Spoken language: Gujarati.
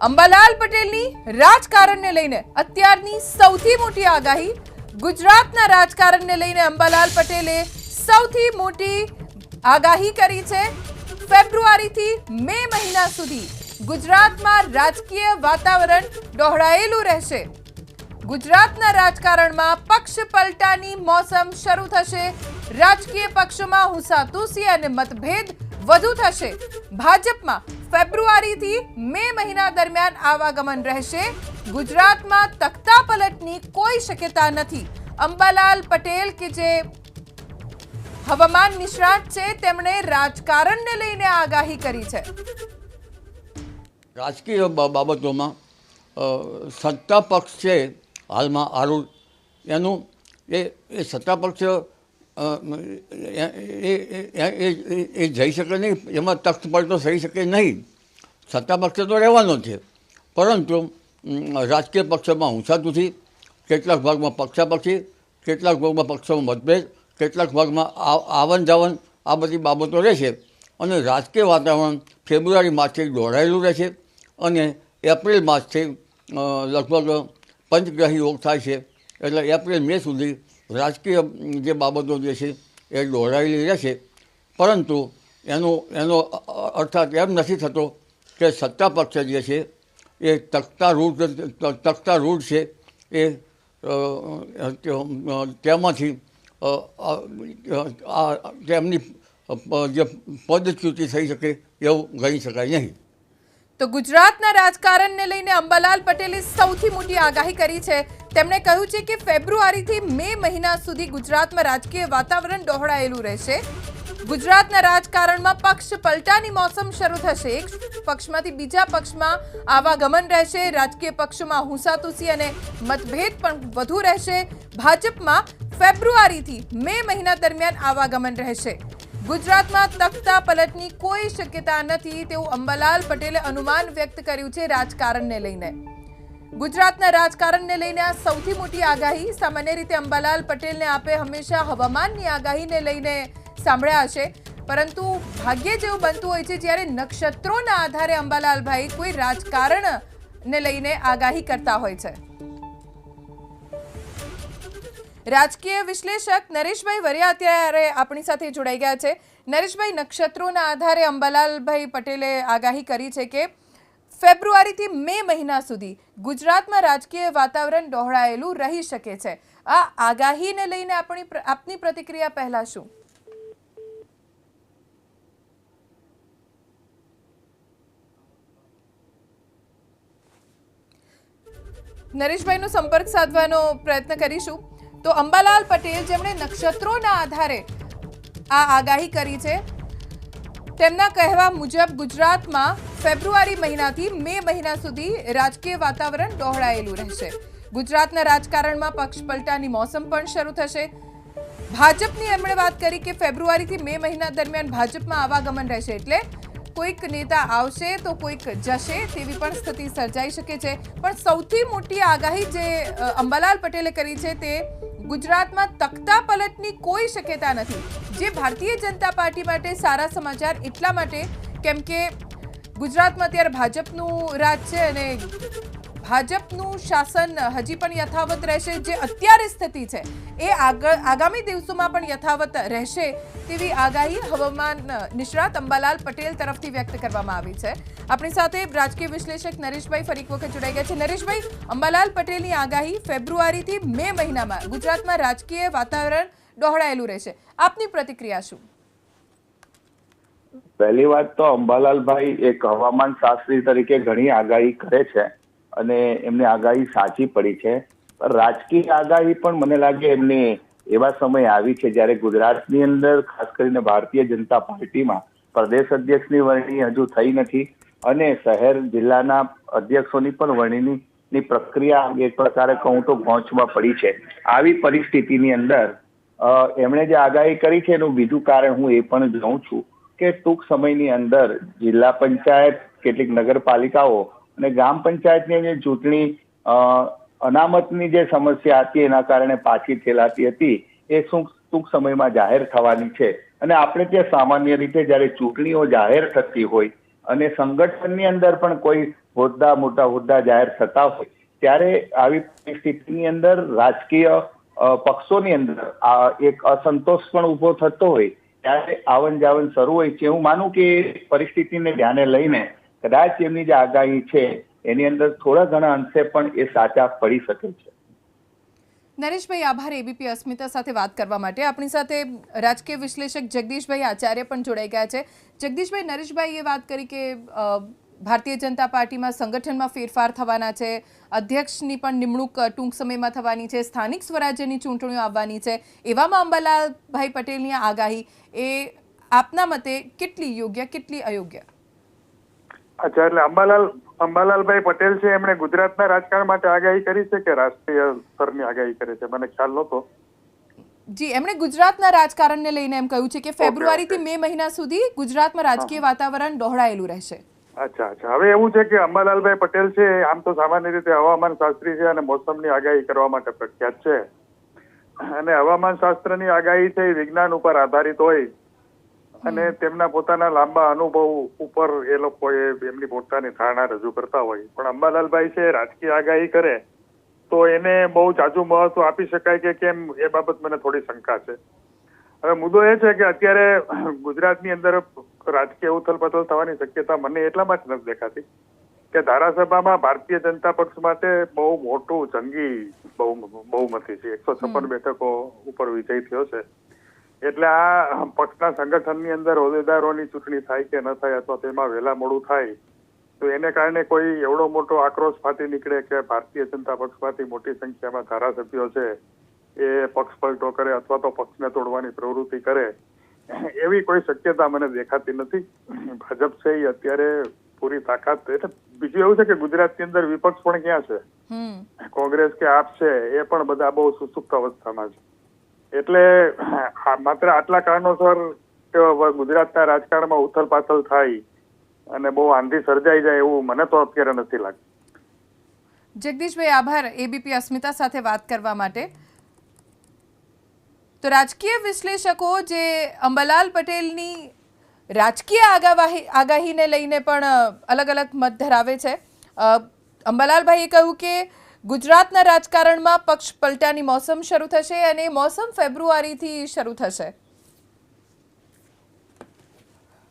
અંબાલાલ પટેલની રાજકારણને લઈને અત્યારની સૌથી મોટી આગાહી ગુજરાતના રાજકારણને લઈને અંબાલાલ પટેલે સૌથી મોટી આગાહી કરી છે. ફેબ્રુઆરીથી મે મહિના સુધી ગુજરાતમાં રાજકીય વાતાવરણ ડહોળાયેલું રહેશે. ગુજરાતના રાજકારણમાં પક્ષ પલટાની મોસમ શરૂ થશે. રાજકીય પક્ષોમાં હુસાતુસી અને મતભેદ વધુ થશે. ભાજપમાં ફેબ્રુઆરીથી મે મહિના દરમિયાન આવાગમન રહેશે. ગુજરાતમાં તખતા પલટની કોઈ શક્યતા નથી. અંબાલાલ પટેલ કે જે હવામાન નિષ્ણાત છે, તેમણે રાજકારણને લઈને આગાહી કરી છે. રાજકીય બાબતોમાં સત્તા પક્ષ છે હાલમાં આરૂઢ એનું એ સત્તા પક્ષ એ જઈ શકે નહીં, એમાં તખ્ત તો થઈ શકે નહીં. સત્તા પક્ષે તો રહેવાનો છે. પરંતુ રાજકીય પક્ષોમાં હુંસાતુથી કેટલાક ભાગમાં પક્ષાપક્ષી, કેટલાક ભાગમાં પક્ષોમાં મતભેદ, કેટલાક ભાગમાં આવન જાવન આ બધી બાબતો રહેશે અને રાજકીય વાતાવરણ ફેબ્રુઆરી માસથી દોડાયેલું રહેશે અને એપ્રિલ માસથી લગભગ પંચગ્રહી યોગ થાય છે. એટલે એપ્રિલ મે સુધી રાજકીય જે બાબતો જે છે એ દોડાયેલી રહેશે પરંતુ એનો એનો અર્થાત એમ નથી થતો કે સત્તા પક્ષ જે છે એ તખ્તા રૂઢ તખ્તા રૂઢ છે એ તેમાંથી તેમની જે પદચ્યુતિ થઈ શકે એવું ગણી શકાય નહીં. તો ગુજરાતના રાજકારણને લઈને અંબાલાલ પટેલે સૌથી મોટી આગાહી કરી છે. તેમણે કહ્યું છે કે ફેબ્રુઆરીથી મે મહિના સુધી ગુજરાતમાં રાજકીય વાતાવરણ ડહોળાયેલું રહેશે. ગુજરાતના રાજકારણમાં પક્ષ પલટાની મોસમ શરૂ થશે. એક પક્ષમાંથી બીજા પક્ષમાં આવાગમન રહેશે. રાજકીય પક્ષોમાં હુંસાતુસી અને મતભેદ પણ વધુ રહેશે. ભાજપમાં ફેબ્રુઆરીથી મે મહિના દરમિયાન આવાગમન રહેશે. ગુજરાતમાં તખતા પલટની કોઈ શક્યતા નથી તેવું અંબાલાલ પટેલે અનુમાન વ્યક્ત કર્યું છે રાજકારણને લઈને. ગુજરાતના રાજકારણને લઈને આ સૌથી મોટી આગાહી સામાન્ય રીતે અંબાલાલ પટેલને આપે હંમેશા હવામાનની આગાહીને લઈને સાંભળ્યા હશે. પરંતુ ભાગ્ય જેવું બનતું હોય છે જ્યારે નક્ષત્રોના આધારે અંબાલાલભાઈ કોઈ રાજકારણને લઈને આગાહી કરતા હોય છે. રાજકીય વિશ્લેષક નરેશભાઈ વરિયા અત્યારે આપણી સાથે જોડાઈ ગયા છે. નરેશભાઈ, નક્ષત્રોના આધારે અંબાલાલભાઈ પટેલે આગાહી કરી છે કે ફેબ્રુઆરીથી મે મહિના સુધી ગુજરાતમાં રાજકીય વાતાવરણ ડહોળાયેલું રહી શકે છે. આ આગાહીને લઈને આપણી આપની પ્રતિક્રિયા પહેલા શું? નરેશભાઈનો સંપર્ક સાધવાનો પ્રયત્ન કરીશું. તો અંબાલાલ પટેલ જેમણે નક્ષત્રોના આધારે આ આગાહી કરી છે, તેમના કહેવા મુજબ ગુજરાતમાં ફેબ્રુઆરી મહિનાથી મે મહિના સુધી રાજકીય વાતાવરણ ડહોળાયેલું રહેશે. ગુજરાતના રાજકારણમાં પક્ષ પલટાની મોસમ પણ શરૂ થશે. ભાજપની એમણે વાત કરી કે ફેબ્રુઆરીથી મે મહિના દરમિયાન ભાજપમાં આવાગમન રહેશે એટલે કોઈક નેતા આવશે તો કોઈક જશે તેવી પણ સ્થિતિ સર્જાઈ શકે છે. પણ સૌથી મોટી આગાહી જે અંબાલાલ પટેલે કરી છે તે ગુજરાતમાં તખતા પલટની કોઈ શક્યતા નથી. જે ભારતીય જનતા પાર્ટી માટે સારા સમાચાર એટલા માટે કેમ કે ગુજરાતમાં અત્યારે ભાજપનું રાજ છે અને ભાજપનું શાસન હજી પણ યથાવત રહેશે જે અત્યારે સ્થિતિ છે, એ આગળ આગામી દિવસોમાં પણ યથાવત રહેશે તેવી આગાહી હવામાન નિષ્ણાત અંબાલાલ પટેલ તરફથી વ્યક્ત કરવામાં આવી છે. આપણી સાથે રાજકીય વિશ્લેષક નરેશભાઈ ફરી વખત જોડાઈ ગયા છે. નરેશભાઈ, અંબાલાલ પટેલની આગાહી ફેબ્રુઆરીથી મે મહિનામાં ગુજરાતમાં રાજકીય વાતાવરણ ડહોળાયેલું રહેશે. આપની પ્રતિક્રિયા શું? પહેલી વાત તો અંબાલાલભાઈ એક હવામાન શાસ્ત્રી તરીકે ઘણી આગાહી કરે છે. અને એમની આગાહી સાચી પડી છે. પણ રાજકીય આગાહી પણ મને લાગે એમની એવા સમય આવી છે જ્યારે ગુજરાતની અંદર, ખાસ કરીને ભારતીય જનતા પાર્ટીમાં પ્રદેશ અધ્યક્ષની વરણી હજુ થઈ નથી અને શહેર જિલ્લાના અધ્યક્ષોની પણ વરણીની ની પ્રક્રિયા એક પ્રકારે કહું તો પહોંચવા પડી છે. આવી પરિસ્થિતિની અંદર એમણે જે આગાહી કરી છે એનું બીજું કારણ હું એ પણ જોઉં છું કે ટૂંક સમયની અંદર જિલ્લા પંચાયત, કેટલીક નગરપાલિકાઓ અને ગ્રામ પંચાયતની જે ચૂંટણી અનામતની જે સમસ્યા હતી, એના કારણે પાછી થેલાતી હતી, એ શું ટૂંક સમયમાં જાહેર થવાની છે. અને આપણે ત્યાં સામાન્ય રીતે જ્યારે ચૂંટણીઓ જાહેર થતી હોય અને સંગઠનની અંદર પણ કોઈ હોદ્દા, મોટા હોદ્દા જાહેર થતા હોય, ત્યારે આવી પરિસ્થિતિની અંદર રાજકીય પક્ષોની અંદર આ એક અસંતોષ પણ ઊભો થતો હોય, ત્યારે આવન જાવન શરૂ હોય છે. હું માનું કે પરિસ્થિતિને ધ્યાને લઈને કદાચ એમની જે આગાહી છે, એની અંદર થોડા ઘણા અંશે પણ એ સાચા પડી શકે છે. નરેશભાઈ, આભાર. એબીપી અસ્મિતા સાથે વાત કરવા માટે. આપણી સાથે રાજકીય વિશ્લેષક જગદીશભાઈ આચાર્ય પણ જોડાઈ ગયા છે. જગદીશભાઈ નરેશભાઈએ વાત કરી કે ભારતીય જનતા પાર્ટીમાં સંગઠનમાં ફેરફાર થવાના છે. અધ્યક્ષની પણ નિમણૂક ટૂંક સમયમાં થવાની છે. સ્થાનિક સ્વરાજ્યની ચૂંટણીઓ આવવાની છે. એવામાં અંબાલાલભાઈ પટેલની આગાહી એ આપના મતે કેટલી યોગ્ય, કેટલી અયોગ્ય? અચ્છા એટલે અંબાલાલ અંબાલાલભાઈ પટેલ છે એમણે ગુજરાતના રાજકારણ માટે આગાહી કરી છે કે રાષ્ટ્રીય સ્તરની આગાહી કરે છે? મને ખ્યાલ નહોતો. જી એમણે ગુજરાતના રાજકારણને લઈને એમ કહ્યું છે કે ફેબ્રુઆરીથી. મે મહિના સુધી ગુજરાતમાં રાજકીય વાતાવરણ દોહળાયેલું રહેશે. અચ્છા અચ્છા. હવે એવું છે કે અંબાલાલભાઈ પટેલ છે આમ તો સામાન્ય રીતે હવામાન શાસ્ત્રી છે અને મોસમની આગાહી કરવા માટે પ્રખ્યાત છે. અને હવામાન શાસ્ત્રની આગાહી છે વિજ્ઞાન ઉપર આધારિત હોય. અને તેમના પોતાના લાંબા અનુભવ ઉપર એ લોકોએ એમની પોતાની ધારણા રજૂ કરતા હોય. પણ અંબાલાલભાઈ છે રાજકીય આગાહી કરે તો એને બહુ જાજુ મહત્વ આપી શકાય કે કેમ એ બાબત મને થોડી શંકા છે. હવે મુદ્દો એ છે કે અત્યારે ગુજરાતની અંદર રાજકીય ઉથલપથલ થવાની શક્યતા મને એટલા માટે નથી દેખાતી કે ધારાસભામાં ભારતીય જનતા પક્ષ માટે બહુ મોટું જંગી બહુ બહુમતી છે. એકસો છપ્પન બેઠકો ઉપર વિજય થયો છે. એટલે આ પક્ષના સંગઠનની અંદર હોદ્દેદારોની ચૂંટણી થાય કે ન થાય અથવા તેમાં વહેલા મોડું થાય તો એને કારણે કોઈ એવડો મોટો આક્રોશ ફાટી નીકળે કે ભારતીય જનતા પક્ષમાંથી મોટી સંખ્યામાં ધારાસભ્યો છે એ પક્ષ પલટો કરે અથવા તો પક્ષને તોડવાની પ્રવૃત્તિ કરે એવી કોઈ શક્યતા મને દેખાતી નથી. ભાજપ છે એ અત્યારે પૂરી તાકાત એટલે બીજું એવું છે કે ગુજરાતની અંદર વિપક્ષ પણ ક્યાં છે? કોંગ્રેસ કે આપ છે એ પણ બધા બહુ સુસુપ્ત અવસ્થામાં છે. એટલે માત્ર આટલા કારણોસર ગુજરાતના રાજકારણમાં ઉથલ પાથલ થાય અને બહુ આંધી સર્જાઈ જાય એવું મને તો અત્યારે નથી લાગતું. જગદીશભાઈ, આભાર એબીપી અસ્મિતા સાથે વાત કરવા માટે. તો રાજકીય વિશ્લેષકો જે અંબાલાલ પટેલની રાજકીય આગાવાહી, આગાહીને લઈને પણ અલગ અલગ મત ધરાવે છે. અંબાલાલભાઈએ કહ્યું કે ગુજરાતના રાજકારણમાં પક્ષ પલટાની મોસમ શરૂ થશે અને મોસમ ફેબ્રુઆરીથી શરૂ થશે.